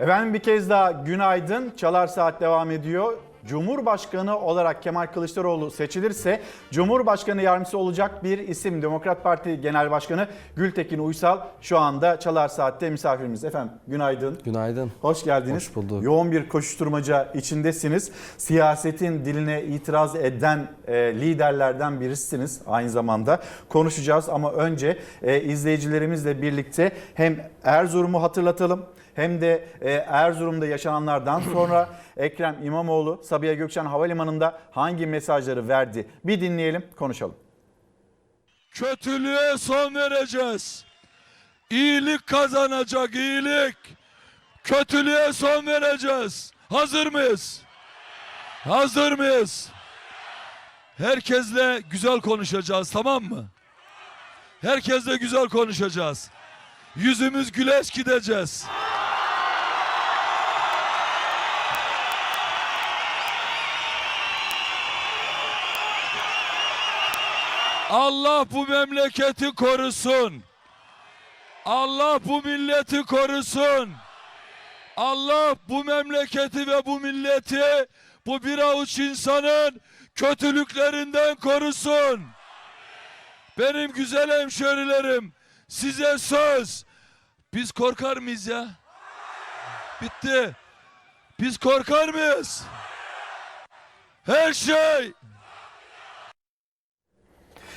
Efendim bir kez daha günaydın. Çalar Saat devam ediyor. Cumhurbaşkanı olarak Kemal Kılıçdaroğlu seçilirse Cumhurbaşkanı yardımcısı olacak bir isim Demokrat Parti Genel Başkanı Gültekin Uysal şu anda Çalar Saat'te misafirimiz. Efendim günaydın. Günaydın. Hoş geldiniz. Hoş bulduk. Yoğun bir koşuşturmaca içindesiniz. Siyasetin diline itiraz eden e, liderlerden birisiniz aynı zamanda. Konuşacağız ama önce e, izleyicilerimizle birlikte hem Erzurum'u hatırlatalım hem de e, Erzurum'da yaşananlardan sonra Ekrem İmamoğlu Sabiha Gökçen Havalimanı'nda hangi mesajları verdi? Bir dinleyelim, konuşalım. Kötülüğe son vereceğiz. İyilik kazanacak iyilik. Kötülüğe son vereceğiz. Hazır mıyız? Hazır mıyız? Herkesle güzel konuşacağız tamam mı? Herkesle güzel konuşacağız. Yüzümüz güleç gideceğiz. Allah bu memleketi korusun. Allah bu milleti korusun. Allah bu memleketi ve bu milleti bu bir avuç insanın kötülüklerinden korusun. Benim güzel hemşerilerim size söz. Biz korkar mıyız ya? Bitti. Biz korkar mıyız? Her şey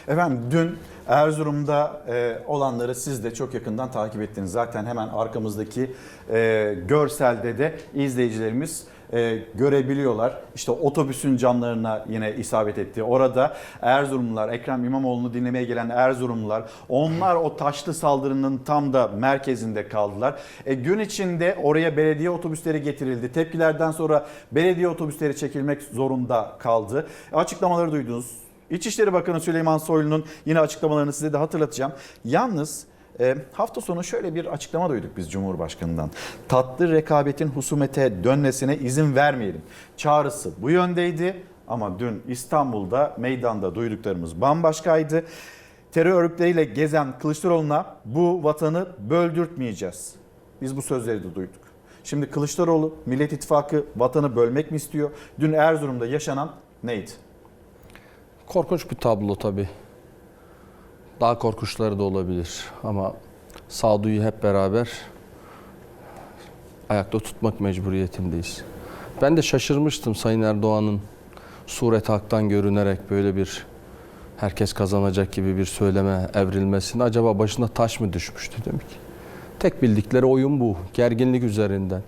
Efendim dün Erzurum'da e, olanları siz de çok yakından takip ettiniz. Zaten hemen arkamızdaki e, görselde de izleyicilerimiz e, görebiliyorlar. İşte otobüsün camlarına yine isabet etti. Orada Erzurumlular, Ekrem İmamoğlu'nu dinlemeye gelen Erzurumlular, onlar o taşlı saldırının tam da merkezinde kaldılar. E, gün içinde oraya belediye otobüsleri getirildi. Tepkilerden sonra belediye otobüsleri çekilmek zorunda kaldı. Açıklamaları duydunuz. İçişleri Bakanı Süleyman Soylu'nun yine açıklamalarını size de hatırlatacağım. Yalnız e, hafta sonu şöyle bir açıklama duyduk biz Cumhurbaşkanı'ndan. Tatlı rekabetin husumete dönmesine izin vermeyelim. Çağrısı bu yöndeydi ama dün İstanbul'da meydanda duyduklarımız bambaşkaydı. Terör örgütleriyle gezen Kılıçdaroğlu'na bu vatanı böldürtmeyeceğiz. Biz bu sözleri de duyduk. Şimdi Kılıçdaroğlu Millet İttifakı vatanı bölmek mi istiyor? Dün Erzurum'da yaşanan neydi? Korkunç bir tablo tabii. Daha korkunçları da olabilir ama sağduyu hep beraber ayakta tutmak mecburiyetindeyiz. Ben de şaşırmıştım Sayın Erdoğan'ın suret haktan görünerek böyle bir herkes kazanacak gibi bir söyleme evrilmesine acaba başına taş mı düşmüştü demek ki. Tek bildikleri oyun bu. Gerginlik üzerinden.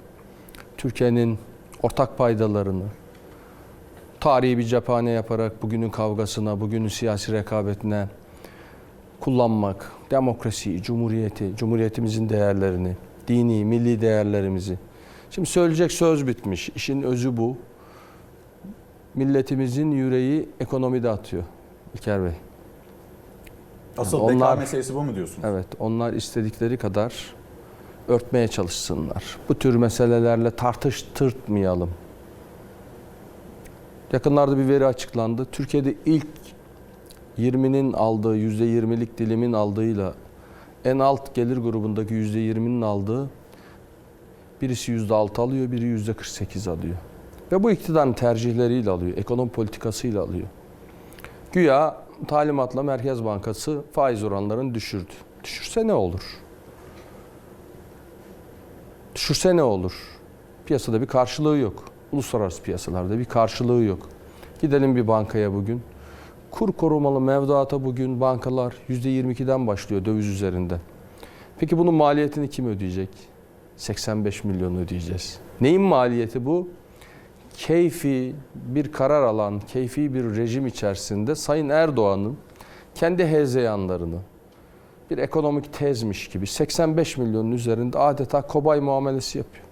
Türkiye'nin ortak paydalarını, tarihi bir cephane yaparak bugünün kavgasına, bugünün siyasi rekabetine kullanmak, demokrasiyi, cumhuriyeti, cumhuriyetimizin değerlerini, dini, milli değerlerimizi. Şimdi söyleyecek söz bitmiş. İşin özü bu. Milletimizin yüreği ekonomide atıyor İlker Bey. Asıl Onlar- beka meselesi bu mu diyorsunuz? Evet, onlar istedikleri kadar örtmeye çalışsınlar. Bu tür meselelerle tartıştırtmayalım. Yakınlarda bir veri açıklandı. Türkiye'de ilk 20'nin aldığı, %20'lik dilimin aldığıyla en alt gelir grubundaki %20'nin aldığı birisi %6 alıyor, biri %48 alıyor. Ve bu iktidarın tercihleriyle alıyor, ekonomi politikasıyla alıyor. Güya talimatla Merkez Bankası faiz oranlarını düşürdü. Düşürse ne olur? Düşürse ne olur? Piyasada bir karşılığı yok. Uluslararası piyasalarda bir karşılığı yok. Gidelim bir bankaya bugün. Kur korumalı mevduata bugün bankalar %22'den başlıyor döviz üzerinde. Peki bunun maliyetini kim ödeyecek? 85 milyon ödeyeceğiz. Neyin maliyeti bu? Keyfi bir karar alan, keyfi bir rejim içerisinde Sayın Erdoğan'ın kendi hezeyanlarını bir ekonomik tezmiş gibi 85 milyonun üzerinde adeta kobay muamelesi yapıyor.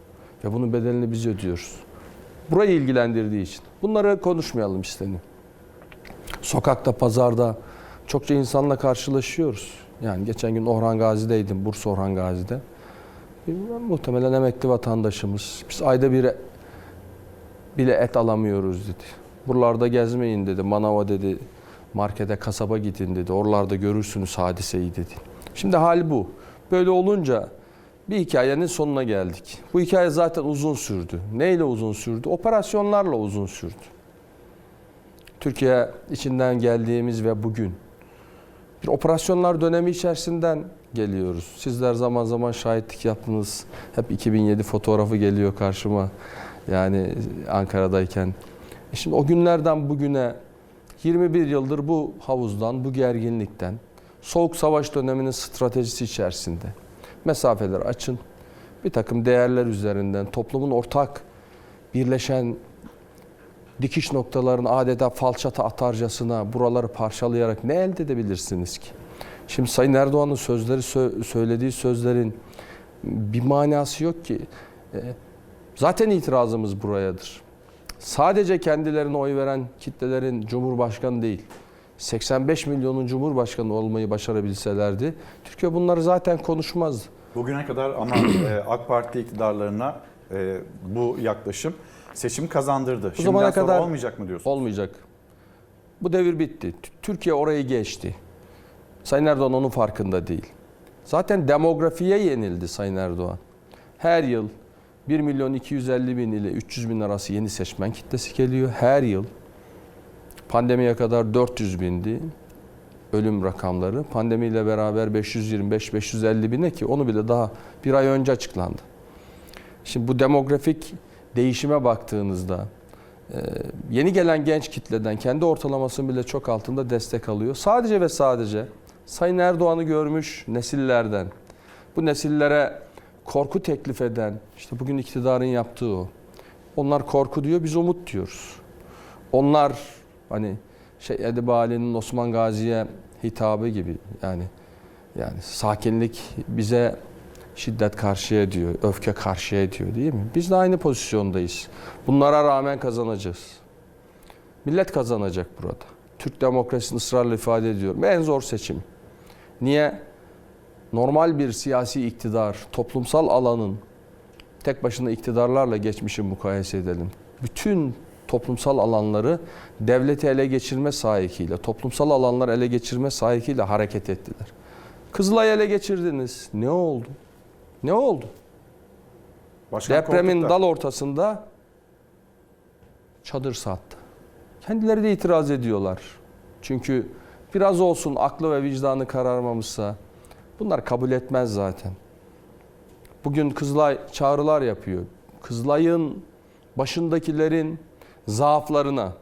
Ve bunun bedelini biz ödüyoruz. Burayı ilgilendirdiği için. Bunları konuşmayalım isteni. Sokakta, pazarda çokça insanla karşılaşıyoruz. Yani geçen gün Orhan Gazi'deydim, Bursa Orhan Gazi'de. Muhtemelen emekli vatandaşımız. Biz ayda bir bile et alamıyoruz dedi. Buralarda gezmeyin dedi, manava dedi, markete, kasaba gidin dedi. Oralarda görürsünüz hadiseyi dedi. Şimdi hal bu. Böyle olunca bir hikayenin sonuna geldik. Bu hikaye zaten uzun sürdü. Neyle uzun sürdü? Operasyonlarla uzun sürdü. Türkiye içinden geldiğimiz ve bugün bir operasyonlar dönemi içerisinden geliyoruz. Sizler zaman zaman şahitlik yaptınız. Hep 2007 fotoğrafı geliyor karşıma. Yani Ankara'dayken. E Şimdi o günlerden bugüne 21 yıldır bu havuzdan, bu gerginlikten, soğuk savaş döneminin stratejisi içerisinde mesafeler açın. Bir takım değerler üzerinden toplumun ortak birleşen dikiş noktalarını adeta falçata atarcasına buraları parçalayarak ne elde edebilirsiniz ki? Şimdi Sayın Erdoğan'ın sözleri sö- söylediği sözlerin bir manası yok ki. E, Zaten itirazımız burayadır. Sadece kendilerine oy veren kitlelerin cumhurbaşkanı değil. 85 milyonun cumhurbaşkanı olmayı başarabilselerdi Türkiye bunları zaten konuşmazdı. Bugüne kadar ama e, AK Parti iktidarlarına e, bu yaklaşım seçim kazandırdı. Şimdiden zamana kadar- olmayacak mı diyorsun? Olmayacak. Bu devir bitti. Türkiye orayı geçti. Sayın Erdoğan onun farkında değil. Zaten demografiye yenildi Sayın Erdoğan. Her yıl 1 milyon 250 bin ile 300 bin arası yeni seçmen kitlesi geliyor. Her yıl pandemiye kadar 400 bindi ölüm rakamları. Pandemiyle beraber 525-550 bine ki onu bile daha bir ay önce açıklandı. Şimdi bu demografik değişime baktığınızda ee, yeni gelen genç kitleden kendi ortalamasının bile çok altında destek alıyor. Sadece ve sadece Sayın Erdoğan'ı görmüş nesillerden, bu nesillere korku teklif eden, işte bugün iktidarın yaptığı o. Onlar korku diyor, biz umut diyoruz. Onlar hani şey Edip Ali'nin Osman Gazi'ye hitabı gibi yani yani sakinlik bize şiddet karşıya diyor, öfke karşıya diyor değil mi? Biz de aynı pozisyondayız. Bunlara rağmen kazanacağız. Millet kazanacak burada. Türk demokrasisini ısrarla ifade ediyorum. En zor seçim. Niye? Normal bir siyasi iktidar, toplumsal alanın tek başına iktidarlarla geçmişi mukayese edelim. Bütün toplumsal alanları devleti ele geçirme sahikiyle, toplumsal alanlar ele geçirme sahikiyle hareket ettiler. Kızılay'ı ele geçirdiniz. Ne oldu? Ne oldu? Başkan Depremin koltukta. dal ortasında çadır sattı. Kendileri de itiraz ediyorlar. Çünkü biraz olsun aklı ve vicdanı kararmamışsa bunlar kabul etmez zaten. Bugün Kızılay çağrılar yapıyor. Kızılay'ın başındakilerin zaaflarına,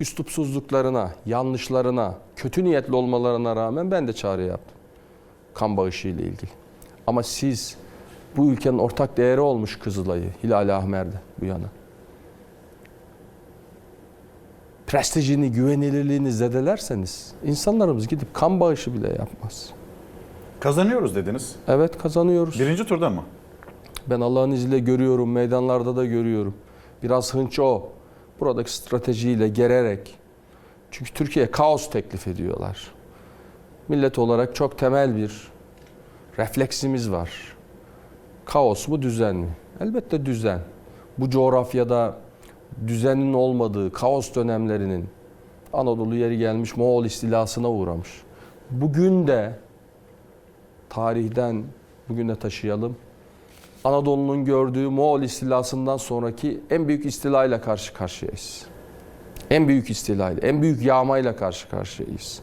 üslupsuzluklarına, yanlışlarına, kötü niyetli olmalarına rağmen ben de çağrı yaptım. Kan bağışı ile ilgili. Ama siz bu ülkenin ortak değeri olmuş Kızılay'ı, Hilal Ahmer'de bu yana. Prestijini, güvenilirliğini zedelerseniz insanlarımız gidip kan bağışı bile yapmaz. Kazanıyoruz dediniz. Evet kazanıyoruz. Birinci turda mı? Ben Allah'ın izniyle görüyorum, meydanlarda da görüyorum. Biraz hınç o. Buradaki stratejiyle gererek. Çünkü Türkiye kaos teklif ediyorlar. Millet olarak çok temel bir refleksimiz var. Kaos mu düzen mi? Elbette düzen. Bu coğrafyada düzenin olmadığı kaos dönemlerinin Anadolu yeri gelmiş Moğol istilasına uğramış. Bugün de tarihten bugüne taşıyalım. Anadolu'nun gördüğü Moğol istilasından sonraki en büyük istilayla karşı karşıyayız. En büyük istilayla, en büyük yağmayla karşı karşıyayız.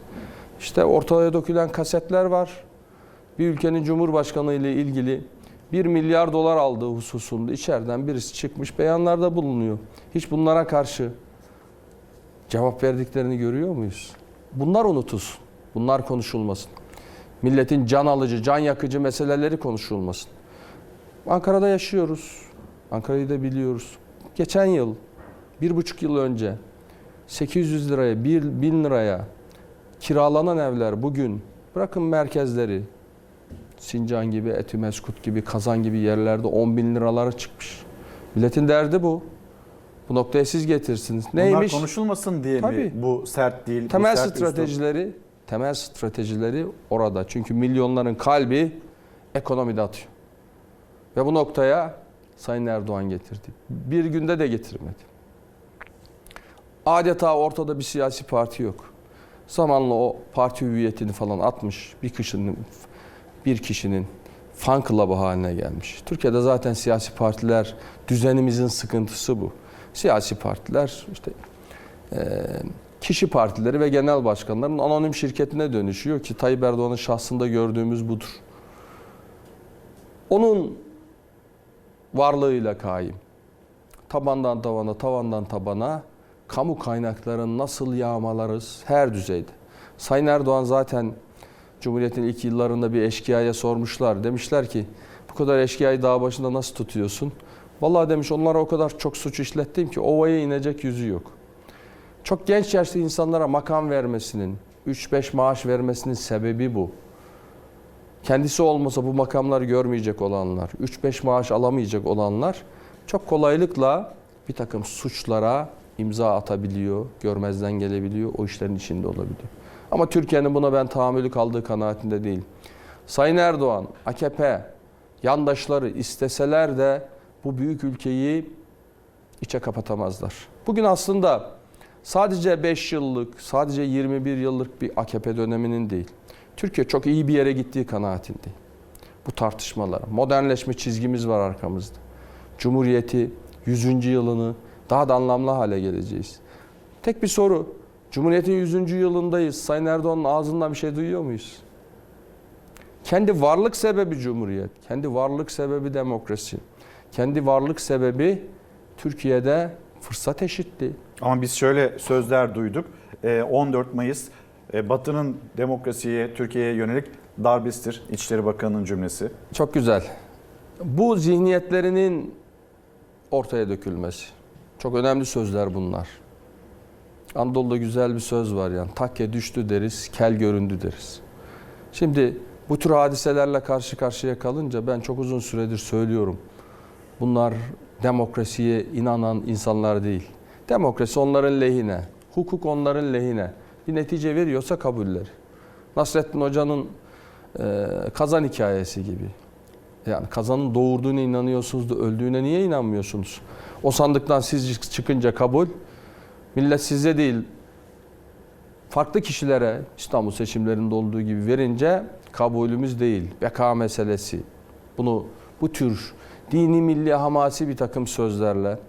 İşte ortaya dökülen kasetler var. Bir ülkenin cumhurbaşkanı ile ilgili 1 milyar dolar aldığı hususunda içeriden birisi çıkmış beyanlarda bulunuyor. Hiç bunlara karşı cevap verdiklerini görüyor muyuz? Bunlar unutulsun. Bunlar konuşulmasın. Milletin can alıcı, can yakıcı meseleleri konuşulmasın. Ankara'da yaşıyoruz. Ankara'yı da biliyoruz. Geçen yıl, bir buçuk yıl önce 800 liraya, 1000 liraya kiralanan evler bugün bırakın merkezleri, Sincan gibi, Etimeskut gibi, Kazan gibi yerlerde 10 bin liralara çıkmış. Milletin derdi bu. Bu noktaya siz getirsiniz. Bunlar Neymiş? konuşulmasın diye mi Tabii. bu sert değil? Temel sert stratejileri, temel stratejileri orada. Çünkü milyonların kalbi ekonomide atıyor. Ve bu noktaya Sayın Erdoğan getirdi. Bir günde de getirmedi. Adeta ortada bir siyasi parti yok. Zamanla o parti hüviyetini falan atmış bir kişinin bir kişinin fan club'ı haline gelmiş. Türkiye'de zaten siyasi partiler düzenimizin sıkıntısı bu. Siyasi partiler işte e, kişi partileri ve genel başkanların anonim şirketine dönüşüyor ki Tayyip Erdoğan'ın şahsında gördüğümüz budur. Onun varlığıyla kaim. Tabandan tavana, tavandan tabana kamu kaynaklarını nasıl yağmalarız her düzeyde. Sayın Erdoğan zaten Cumhuriyet'in ilk yıllarında bir eşkıyaya sormuşlar. Demişler ki bu kadar eşkıyayı dağ başında nasıl tutuyorsun? Vallahi demiş onlara o kadar çok suç işlettim ki ovaya inecek yüzü yok. Çok genç yaşlı insanlara makam vermesinin, 3-5 maaş vermesinin sebebi bu. Kendisi olmasa bu makamları görmeyecek olanlar, 3-5 maaş alamayacak olanlar çok kolaylıkla bir takım suçlara imza atabiliyor, görmezden gelebiliyor, o işlerin içinde olabiliyor. Ama Türkiye'nin buna ben tahammülü kaldığı kanaatinde değil. Sayın Erdoğan, AKP, yandaşları isteseler de bu büyük ülkeyi içe kapatamazlar. Bugün aslında sadece 5 yıllık, sadece 21 yıllık bir AKP döneminin değil. Türkiye çok iyi bir yere gittiği kanaatindeyim. Bu tartışmalara. Modernleşme çizgimiz var arkamızda. Cumhuriyeti 100. yılını daha da anlamlı hale geleceğiz. Tek bir soru. Cumhuriyetin 100. yılındayız. Sayın Erdoğan'ın ağzından bir şey duyuyor muyuz? Kendi varlık sebebi Cumhuriyet. Kendi varlık sebebi demokrasi. Kendi varlık sebebi Türkiye'de fırsat eşitliği. Ama biz şöyle sözler duyduk. Ee, 14 Mayıs e, Batı'nın demokrasiye, Türkiye'ye yönelik darbesidir. İçişleri Bakanı'nın cümlesi. Çok güzel. Bu zihniyetlerinin ortaya dökülmesi. Çok önemli sözler bunlar. Anadolu'da güzel bir söz var yani. Takke düştü deriz, kel göründü deriz. Şimdi bu tür hadiselerle karşı karşıya kalınca ben çok uzun süredir söylüyorum. Bunlar demokrasiye inanan insanlar değil. Demokrasi onların lehine, hukuk onların lehine. Bir netice veriyorsa kabulleri. Nasrettin Hoca'nın e, kazan hikayesi gibi. Yani kazanın doğurduğuna inanıyorsunuz da öldüğüne niye inanmıyorsunuz? O sandıktan siz çıkınca kabul, millet size değil farklı kişilere İstanbul seçimlerinde olduğu gibi verince kabulümüz değil. Beka meselesi. Bunu bu tür dini milli hamasi bir takım sözlerle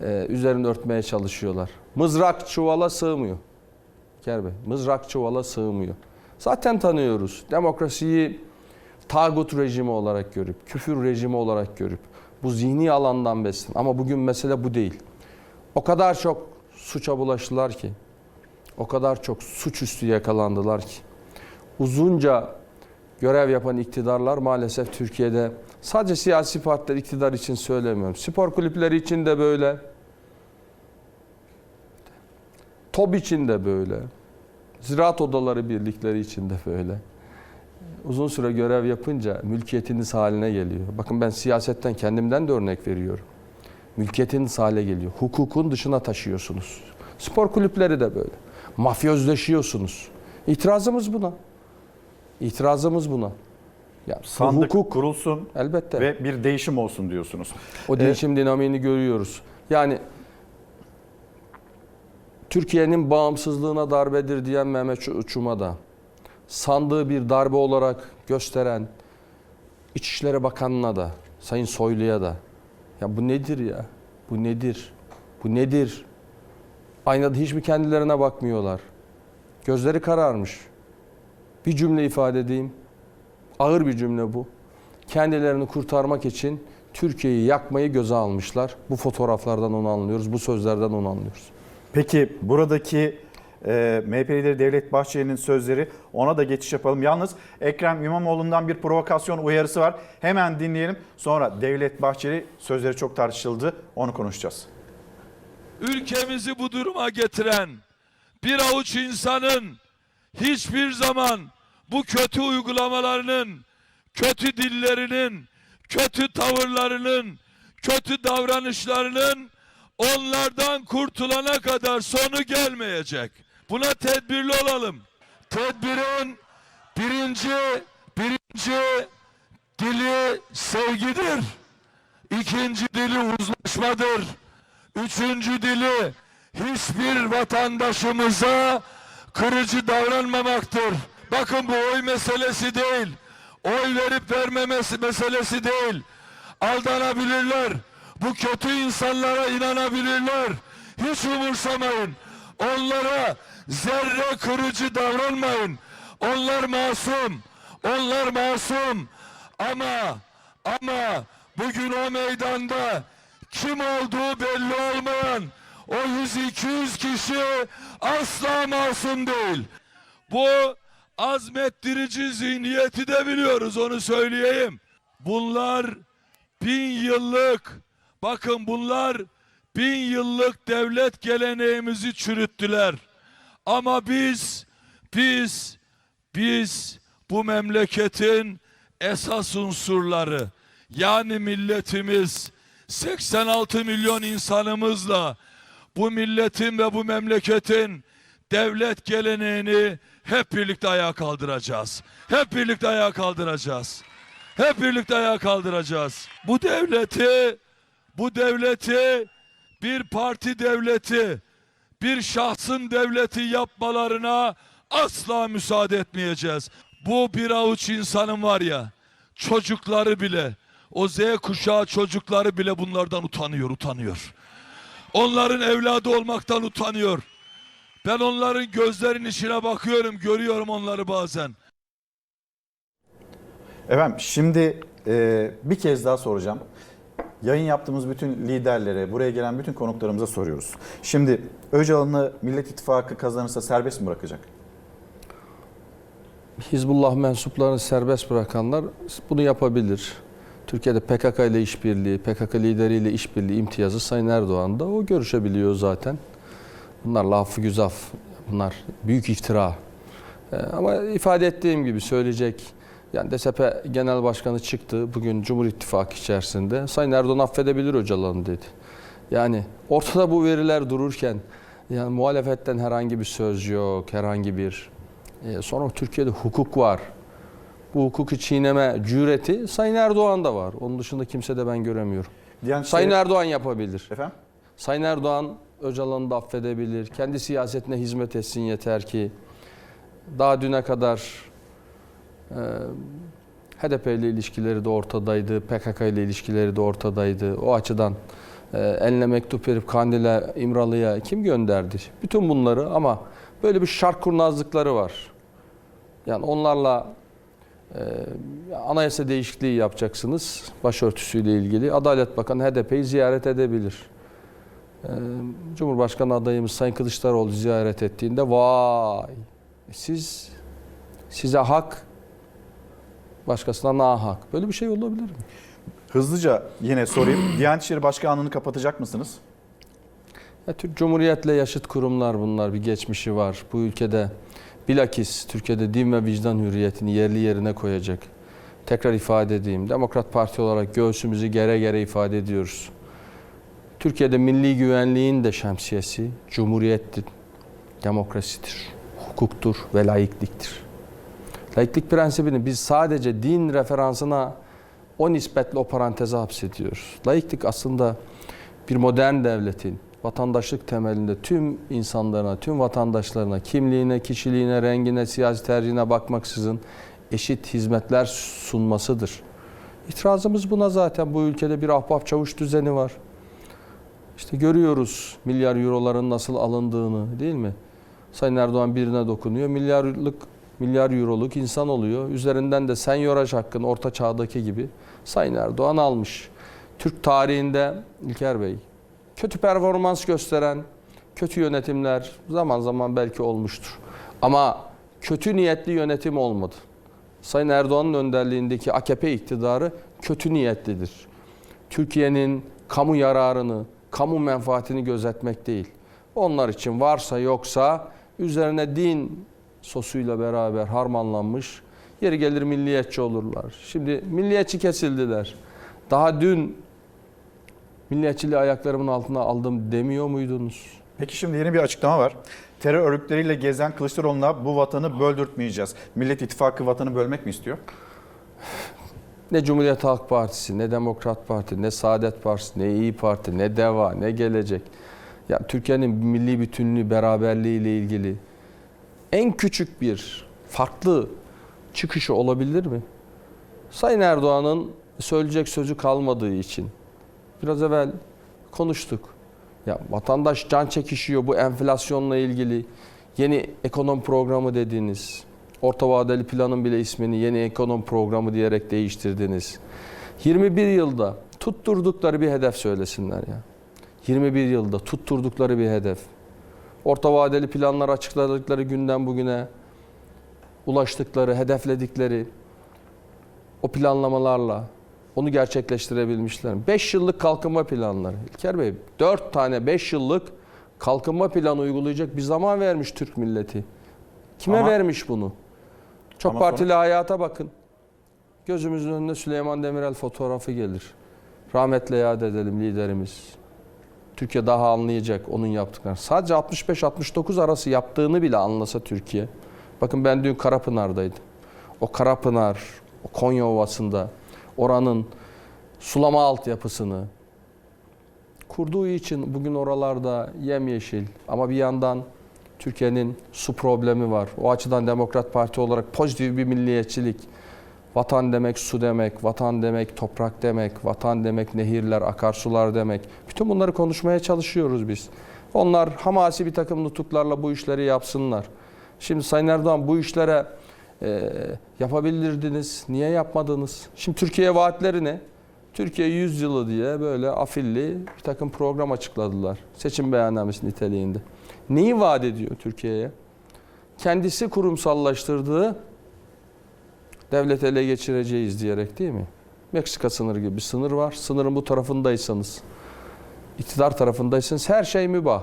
e, üzerinde örtmeye çalışıyorlar. Mızrak çuvala sığmıyor. Ker Bey, mızrak çuvala sığmıyor. Zaten tanıyoruz. Demokrasiyi tağut rejimi olarak görüp, küfür rejimi olarak görüp, bu zihni alandan beslen. Ama bugün mesele bu değil. O kadar çok suça bulaştılar ki, o kadar çok suçüstü yakalandılar ki, uzunca görev yapan iktidarlar maalesef Türkiye'de sadece siyasi partiler iktidar için söylemiyorum. Spor kulüpleri için de böyle. TOB için de böyle. Ziraat odaları birlikleri için de böyle. Uzun süre görev yapınca mülkiyetiniz haline geliyor. Bakın ben siyasetten kendimden de örnek veriyorum. Mülkiyetiniz hale geliyor. Hukukun dışına taşıyorsunuz. Spor kulüpleri de böyle. Mafyozleşiyorsunuz. İtirazımız buna. İtirazımız buna. Ya Sandık hukuk kurulsun elbette. ve bir değişim olsun diyorsunuz. O değişim dinamiğini görüyoruz. Yani Türkiye'nin bağımsızlığına darbedir diyen Mehmet Uçum'a da sandığı bir darbe olarak gösteren İçişleri Bakanı'na da Sayın Soylu'ya da ya bu nedir ya? Bu nedir? Bu nedir? Aynada hiç mi kendilerine bakmıyorlar? Gözleri kararmış. Bir cümle ifade edeyim. Ağır bir cümle bu. Kendilerini kurtarmak için Türkiye'yi yakmayı göze almışlar. Bu fotoğraflardan onu anlıyoruz, bu sözlerden onu anlıyoruz. Peki buradaki e, MHP lideri Devlet Bahçeli'nin sözleri ona da geçiş yapalım. Yalnız Ekrem İmamoğlu'ndan bir provokasyon uyarısı var. Hemen dinleyelim. Sonra Devlet Bahçeli sözleri çok tartışıldı. Onu konuşacağız. ülkemizi bu duruma getiren bir avuç insanın hiçbir zaman bu kötü uygulamalarının, kötü dillerinin, kötü tavırlarının, kötü davranışlarının onlardan kurtulana kadar sonu gelmeyecek. Buna tedbirli olalım. Tedbirin birinci, birinci dili sevgidir. İkinci dili uzlaşmadır. Üçüncü dili hiçbir vatandaşımıza kırıcı davranmamaktır. Bakın bu oy meselesi değil. oy verip vermemesi meselesi değil. Aldanabilirler. Bu kötü insanlara inanabilirler. Hiç umursamayın. Onlara zerre kırıcı davranmayın. Onlar masum. Onlar masum. Ama ama bugün o meydanda kim olduğu belli olmayan o 100-200 kişi asla masum değil. Bu azmettirici zihniyeti de biliyoruz onu söyleyeyim. Bunlar bin yıllık bakın bunlar bin yıllık devlet geleneğimizi çürüttüler. Ama biz biz biz bu memleketin esas unsurları yani milletimiz 86 milyon insanımızla bu milletin ve bu memleketin devlet geleneğini hep birlikte ayağa kaldıracağız. Hep birlikte ayağa kaldıracağız. Hep birlikte ayağa kaldıracağız. Bu devleti bu devleti bir parti devleti, bir şahsın devleti yapmalarına asla müsaade etmeyeceğiz. Bu bir avuç insanın var ya, çocukları bile, o Z kuşağı çocukları bile bunlardan utanıyor, utanıyor. Onların evladı olmaktan utanıyor. Ben onların gözlerinin içine bakıyorum, görüyorum onları bazen. Efendim şimdi e, bir kez daha soracağım. Yayın yaptığımız bütün liderlere, buraya gelen bütün konuklarımıza soruyoruz. Şimdi Öcalan'ı Millet İttifakı kazanırsa serbest mi bırakacak? Hizbullah mensuplarını serbest bırakanlar bunu yapabilir. Türkiye'de PKK ile işbirliği, PKK lideriyle işbirliği imtiyazı Sayın Erdoğan da o görüşebiliyor zaten. Bunlar lafı güzaf, bunlar büyük iftira. Ee, ama ifade ettiğim gibi söyleyecek. Yani DSP Genel Başkanı çıktı bugün Cumhur İttifakı içerisinde. Sayın Erdoğan affedebilir Öcalan'ı dedi. Yani ortada bu veriler dururken yani muhalefetten herhangi bir söz yok, herhangi bir e, sonra Türkiye'de hukuk var. Bu hukuku çiğneme cüreti Sayın Erdoğan'da var. Onun dışında kimse de ben göremiyorum. Diyanet Sayın İşleri- Erdoğan yapabilir. Efendim? Sayın Erdoğan Öcalan'ı da affedebilir. Kendi siyasetine hizmet etsin yeter ki. Daha düne kadar HDP ile ilişkileri de ortadaydı. PKK ile ilişkileri de ortadaydı. O açıdan e, eline mektup verip Kandil'e, İmralı'ya kim gönderdi? Bütün bunları ama böyle bir şark kurnazlıkları var. Yani onlarla e, anayasa değişikliği yapacaksınız başörtüsüyle ilgili. Adalet Bakanı HDP'yi ziyaret edebilir. Ee, Cumhurbaşkanı adayımız Sayın Kılıçdaroğlu ziyaret ettiğinde vay siz size hak başkasına nahak. Böyle bir şey olabilir mi? Hızlıca yine sorayım. Diyanet İşleri Başkanlığı'nı kapatacak mısınız? Ya, Türk Cumhuriyet'le yaşıt kurumlar bunlar bir geçmişi var. Bu ülkede bilakis Türkiye'de din ve vicdan hürriyetini yerli yerine koyacak. Tekrar ifade edeyim. Demokrat Parti olarak göğsümüzü gere gere ifade ediyoruz. Türkiye'de milli güvenliğin de şemsiyesi cumhuriyettir, demokrasidir, hukuktur ve laikliktir. Laiklik prensibini biz sadece din referansına o nispetle o paranteze hapsediyoruz. Laiklik aslında bir modern devletin vatandaşlık temelinde tüm insanlarına, tüm vatandaşlarına, kimliğine, kişiliğine, rengine, siyasi tercihine bakmaksızın eşit hizmetler sunmasıdır. İtirazımız buna zaten bu ülkede bir ahbap çavuş düzeni var. İşte görüyoruz milyar euroların nasıl alındığını değil mi? Sayın Erdoğan birine dokunuyor. Milyarlık milyar euroluk insan oluyor. Üzerinden de sen yoraj hakkın orta çağdaki gibi Sayın Erdoğan almış. Türk tarihinde İlker Bey kötü performans gösteren kötü yönetimler zaman zaman belki olmuştur. Ama kötü niyetli yönetim olmadı. Sayın Erdoğan'ın önderliğindeki AKP iktidarı kötü niyetlidir. Türkiye'nin kamu yararını, kamu menfaatini gözetmek değil. Onlar için varsa yoksa üzerine din sosuyla beraber harmanlanmış yeri gelir milliyetçi olurlar. Şimdi milliyetçi kesildiler. Daha dün milliyetçiliği ayaklarımın altına aldım demiyor muydunuz? Peki şimdi yeni bir açıklama var. Terör örgütleriyle gezen Kılıçdaroğlu'na bu vatanı böldürtmeyeceğiz. Millet İttifakı vatanı bölmek mi istiyor? Ne Cumhuriyet Halk Partisi, ne Demokrat Parti, ne Saadet Partisi, ne İyi Parti, ne DEVA, ne Gelecek. Ya Türkiye'nin milli bütünlüğü, beraberliği ile ilgili en küçük bir farklı çıkışı olabilir mi? Sayın Erdoğan'ın söyleyecek sözü kalmadığı için biraz evvel konuştuk. Ya vatandaş can çekişiyor bu enflasyonla ilgili yeni ekonomi programı dediğiniz, orta vadeli planın bile ismini yeni ekonomi programı diyerek değiştirdiniz. 21 yılda tutturdukları bir hedef söylesinler ya. 21 yılda tutturdukları bir hedef. Orta vadeli planlar açıkladıkları günden bugüne ulaştıkları, hedefledikleri o planlamalarla onu gerçekleştirebilmişler. 5 yıllık kalkınma planları. İlker Bey 4 tane 5 yıllık kalkınma planı uygulayacak bir zaman vermiş Türk milleti. Kime Ama- vermiş bunu? Çok partili hayata bakın. Gözümüzün önüne Süleyman Demirel fotoğrafı gelir. Rahmetle yad edelim liderimiz. Türkiye daha anlayacak onun yaptıklarını. Sadece 65-69 arası yaptığını bile anlasa Türkiye. Bakın ben dün Karapınar'daydım. O Karapınar, o Konya Ovası'nda oranın sulama altyapısını kurduğu için bugün oralarda yemyeşil ama bir yandan Türkiye'nin su problemi var. O açıdan Demokrat Parti olarak pozitif bir milliyetçilik. Vatan demek su demek, vatan demek toprak demek, vatan demek nehirler, akarsular demek. Bütün bunları konuşmaya çalışıyoruz biz. Onlar hamasi bir takım nutuklarla bu işleri yapsınlar. Şimdi Sayın Erdoğan bu işlere e, yapabilirdiniz, niye yapmadınız? Şimdi Türkiye vaatleri ne? Türkiye 100 yılı diye böyle afilli bir takım program açıkladılar. Seçim beyannamesi niteliğinde. Neyi vaat ediyor Türkiye'ye? Kendisi kurumsallaştırdığı devlet ele geçireceğiz diyerek değil mi? Meksika sınırı gibi bir sınır var. Sınırın bu tarafındaysanız, iktidar tarafındaysanız her şey mübah.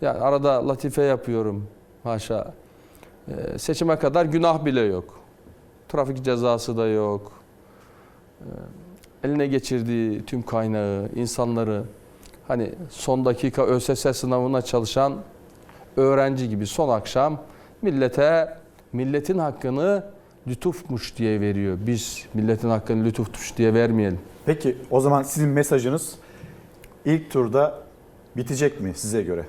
Yani arada latife yapıyorum. Haşa. Ee, seçime kadar günah bile yok. Trafik cezası da yok. Ee, eline geçirdiği tüm kaynağı, insanları hani son dakika ÖSS sınavına çalışan öğrenci gibi son akşam millete milletin hakkını lütufmuş diye veriyor. Biz milletin hakkını lütufmuş diye vermeyelim. Peki o zaman sizin mesajınız ilk turda bitecek mi size göre?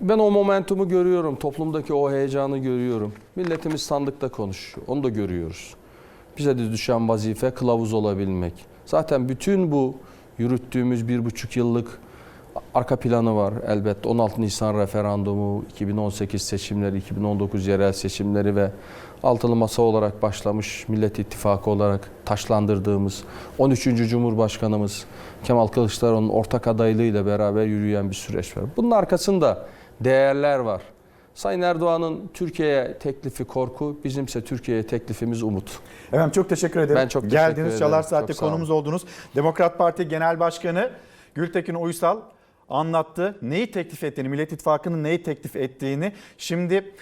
Ben o momentumu görüyorum. Toplumdaki o heyecanı görüyorum. Milletimiz sandıkta konuşuyor. Onu da görüyoruz. Bize de düşen vazife kılavuz olabilmek. Zaten bütün bu yürüttüğümüz bir buçuk yıllık arka planı var elbette. 16 Nisan referandumu, 2018 seçimleri, 2019 yerel seçimleri ve altılı masa olarak başlamış Millet İttifakı olarak taşlandırdığımız 13. Cumhurbaşkanımız Kemal Kılıçdaroğlu'nun ortak adaylığıyla beraber yürüyen bir süreç var. Bunun arkasında değerler var. Sayın Erdoğan'ın Türkiye'ye teklifi korku, bizimse Türkiye'ye teklifimiz umut. Efendim çok teşekkür ederim. Ben çok teşekkür Geldiniz ederim. Çalar Saat'te konumuz oldunuz. Demokrat Parti Genel Başkanı Gültekin Uysal anlattı. Neyi teklif ettiğini, Millet İttifakı'nın neyi teklif ettiğini. Şimdi